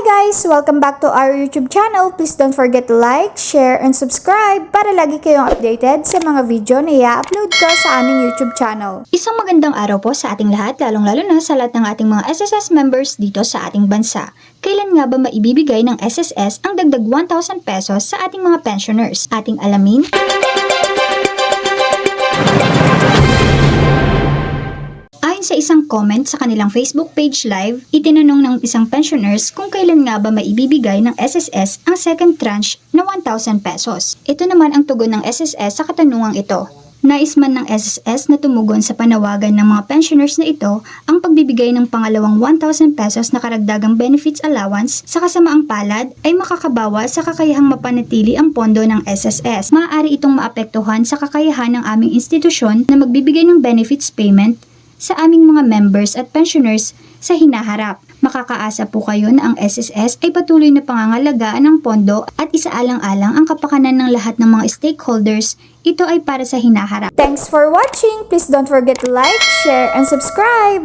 guys! Welcome back to our YouTube channel. Please don't forget to like, share, and subscribe para lagi kayong updated sa mga video na i-upload ko sa aming YouTube channel. Isang magandang araw po sa ating lahat, lalong-lalo na sa lahat ng ating mga SSS members dito sa ating bansa. Kailan nga ba maibibigay ng SSS ang dagdag 1,000 pesos sa ating mga pensioners? Ating alamin? Ayon sa isang comment sa kanilang Facebook page live, itinanong ng isang pensioners kung kailan nga ba maibibigay ng SSS ang second tranche na 1,000 pesos. Ito naman ang tugon ng SSS sa katanungang ito. Nais man ng SSS na tumugon sa panawagan ng mga pensioners na ito ang pagbibigay ng pangalawang 1,000 pesos na karagdagang benefits allowance sa kasamaang palad ay makakabawa sa kakayahang mapanatili ang pondo ng SSS. Maaari itong maapektuhan sa kakayahan ng aming institusyon na magbibigay ng benefits payment sa aming mga members at pensioners sa hinaharap. Makakaasa po kayo na ang SSS ay patuloy na pangangalagaan ng pondo at isaalang-alang ang kapakanan ng lahat ng mga stakeholders. Ito ay para sa hinaharap. Thanks for watching! Please don't forget to like, share, and subscribe!